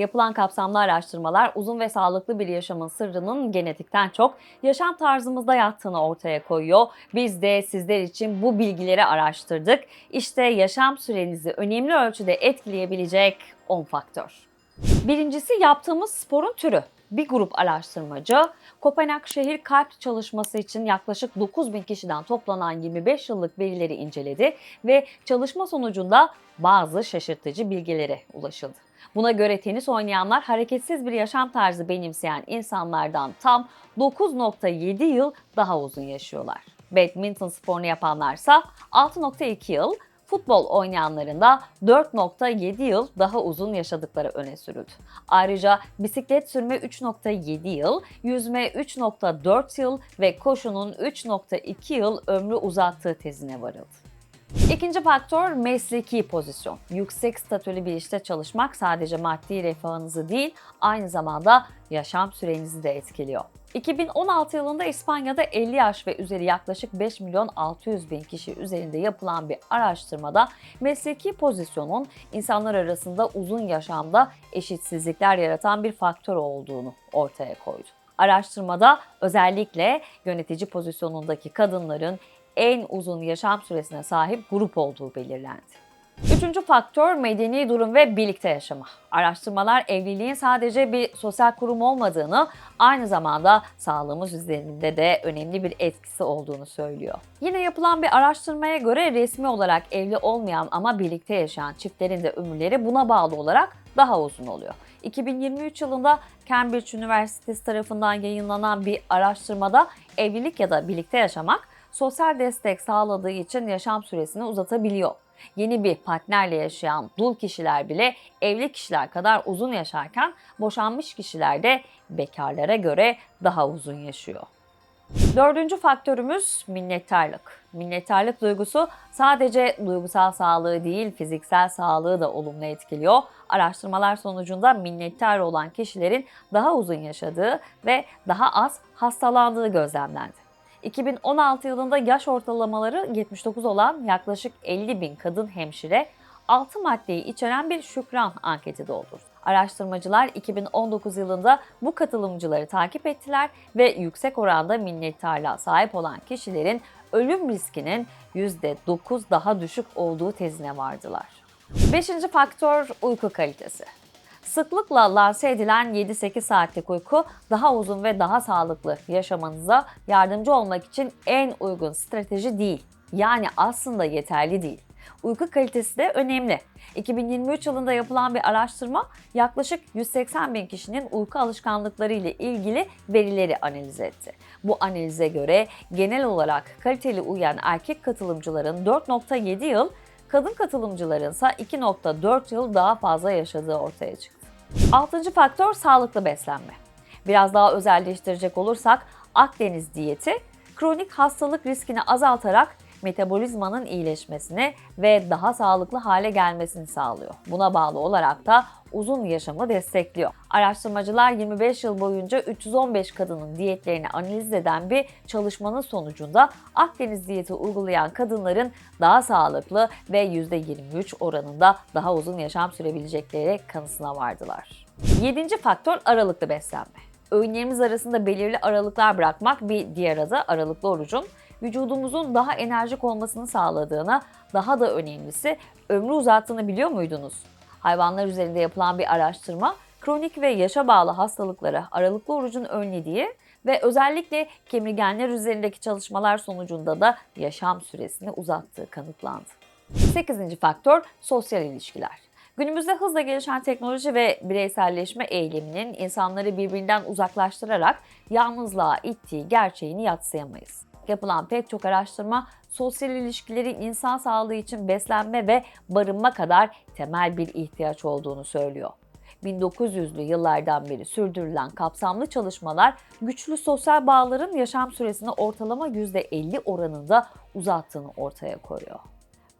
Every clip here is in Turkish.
Yapılan kapsamlı araştırmalar uzun ve sağlıklı bir yaşamın sırrının genetikten çok yaşam tarzımızda yattığını ortaya koyuyor. Biz de sizler için bu bilgileri araştırdık. İşte yaşam sürenizi önemli ölçüde etkileyebilecek 10 faktör. Birincisi yaptığımız sporun türü. Bir grup araştırmacı Kopenhag Şehir Kalp Çalışması için yaklaşık 9 bin kişiden toplanan 25 yıllık verileri inceledi ve çalışma sonucunda bazı şaşırtıcı bilgilere ulaşıldı. Buna göre tenis oynayanlar hareketsiz bir yaşam tarzı benimseyen insanlardan tam 9.7 yıl daha uzun yaşıyorlar. Badminton sporunu yapanlarsa 6.2 yıl, futbol oynayanların da 4.7 yıl daha uzun yaşadıkları öne sürüldü. Ayrıca bisiklet sürme 3.7 yıl, yüzme 3.4 yıl ve koşunun 3.2 yıl ömrü uzattığı tezine varıldı. İkinci faktör mesleki pozisyon. Yüksek statülü bir işte çalışmak sadece maddi refahınızı değil, aynı zamanda yaşam sürenizi de etkiliyor. 2016 yılında İspanya'da 50 yaş ve üzeri yaklaşık 5 milyon 600 bin kişi üzerinde yapılan bir araştırmada mesleki pozisyonun insanlar arasında uzun yaşamda eşitsizlikler yaratan bir faktör olduğunu ortaya koydu. Araştırmada özellikle yönetici pozisyonundaki kadınların en uzun yaşam süresine sahip grup olduğu belirlendi. Üçüncü faktör medeni durum ve birlikte yaşama. Araştırmalar evliliğin sadece bir sosyal kurum olmadığını, aynı zamanda sağlığımız üzerinde de önemli bir etkisi olduğunu söylüyor. Yine yapılan bir araştırmaya göre resmi olarak evli olmayan ama birlikte yaşayan çiftlerin de ömürleri buna bağlı olarak daha uzun oluyor. 2023 yılında Cambridge Üniversitesi tarafından yayınlanan bir araştırmada evlilik ya da birlikte yaşamak sosyal destek sağladığı için yaşam süresini uzatabiliyor. Yeni bir partnerle yaşayan dul kişiler bile evli kişiler kadar uzun yaşarken boşanmış kişiler de bekarlara göre daha uzun yaşıyor. Dördüncü faktörümüz minnettarlık. Minnettarlık duygusu sadece duygusal sağlığı değil, fiziksel sağlığı da olumlu etkiliyor. Araştırmalar sonucunda minnettar olan kişilerin daha uzun yaşadığı ve daha az hastalandığı gözlemlendi. 2016 yılında yaş ortalamaları 79 olan yaklaşık 50 bin kadın hemşire 6 maddeyi içeren bir şükran anketi doldurdu. Araştırmacılar 2019 yılında bu katılımcıları takip ettiler ve yüksek oranda minnettarlığa sahip olan kişilerin ölüm riskinin %9 daha düşük olduğu tezine vardılar. Beşinci faktör uyku kalitesi. Sıklıkla lanse edilen 7-8 saatlik uyku daha uzun ve daha sağlıklı yaşamanıza yardımcı olmak için en uygun strateji değil. Yani aslında yeterli değil. Uyku kalitesi de önemli. 2023 yılında yapılan bir araştırma yaklaşık 180 bin kişinin uyku alışkanlıkları ile ilgili verileri analiz etti. Bu analize göre genel olarak kaliteli uyuyan erkek katılımcıların 4.7 yıl, kadın katılımcıların ise 2.4 yıl daha fazla yaşadığı ortaya çıktı. Altıncı faktör sağlıklı beslenme. Biraz daha özelleştirecek olursak Akdeniz diyeti kronik hastalık riskini azaltarak metabolizmanın iyileşmesini ve daha sağlıklı hale gelmesini sağlıyor. Buna bağlı olarak da uzun yaşamı destekliyor. Araştırmacılar 25 yıl boyunca 315 kadının diyetlerini analiz eden bir çalışmanın sonucunda Akdeniz diyeti uygulayan kadınların daha sağlıklı ve %23 oranında daha uzun yaşam sürebilecekleri kanısına vardılar. Yedinci faktör aralıklı beslenme. Öğünlerimiz arasında belirli aralıklar bırakmak bir diğer adı aralıklı orucun vücudumuzun daha enerjik olmasını sağladığını, daha da önemlisi ömrü uzattığını biliyor muydunuz? Hayvanlar üzerinde yapılan bir araştırma, kronik ve yaşa bağlı hastalıkları aralıklı orucun önlediği ve özellikle kemirgenler üzerindeki çalışmalar sonucunda da yaşam süresini uzattığı kanıtlandı. 8. faktör sosyal ilişkiler. Günümüzde hızla gelişen teknoloji ve bireyselleşme eyleminin insanları birbirinden uzaklaştırarak yalnızlığa ittiği gerçeğini yatsıyamayız. Yapılan pek çok araştırma sosyal ilişkilerin insan sağlığı için beslenme ve barınma kadar temel bir ihtiyaç olduğunu söylüyor. 1900'lü yıllardan beri sürdürülen kapsamlı çalışmalar güçlü sosyal bağların yaşam süresini ortalama %50 oranında uzattığını ortaya koyuyor.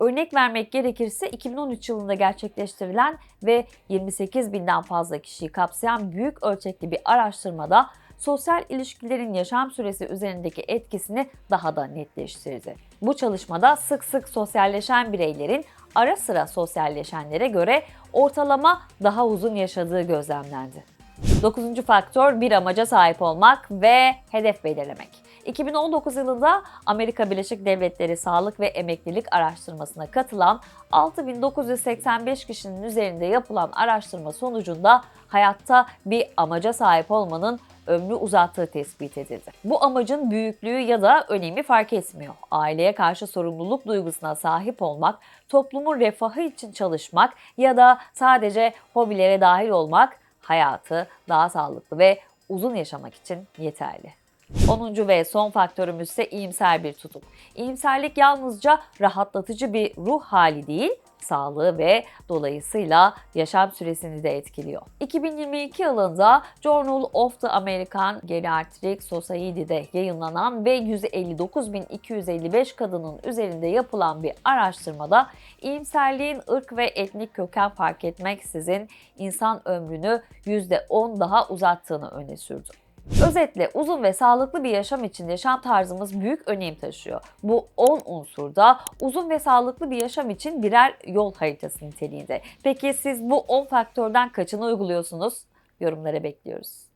Örnek vermek gerekirse 2013 yılında gerçekleştirilen ve 28 binden fazla kişiyi kapsayan büyük ölçekli bir araştırmada sosyal ilişkilerin yaşam süresi üzerindeki etkisini daha da netleştirdi. Bu çalışmada sık sık sosyalleşen bireylerin ara sıra sosyalleşenlere göre ortalama daha uzun yaşadığı gözlemlendi. Dokuzuncu faktör bir amaca sahip olmak ve hedef belirlemek. 2019 yılında Amerika Birleşik Devletleri Sağlık ve Emeklilik Araştırmasına katılan 6985 kişinin üzerinde yapılan araştırma sonucunda hayatta bir amaca sahip olmanın ömrü uzattığı tespit edildi. Bu amacın büyüklüğü ya da önemi fark etmiyor. Aileye karşı sorumluluk duygusuna sahip olmak, toplumun refahı için çalışmak ya da sadece hobilere dahil olmak hayatı daha sağlıklı ve uzun yaşamak için yeterli. 10. ve son faktörümüz ise iyimser bir tutum. İyimserlik yalnızca rahatlatıcı bir ruh hali değil, sağlığı ve dolayısıyla yaşam süresini de etkiliyor. 2022 yılında Journal of the American Geriatric Society'de yayınlanan ve 159.255 kadının üzerinde yapılan bir araştırmada iyimserliğin ırk ve etnik köken fark etmeksizin insan ömrünü %10 daha uzattığını öne sürdü. Özetle uzun ve sağlıklı bir yaşam için yaşam tarzımız büyük önem taşıyor. Bu 10 unsur da uzun ve sağlıklı bir yaşam için birer yol haritası niteliğinde. Peki siz bu 10 faktörden kaçını uyguluyorsunuz? Yorumlara bekliyoruz.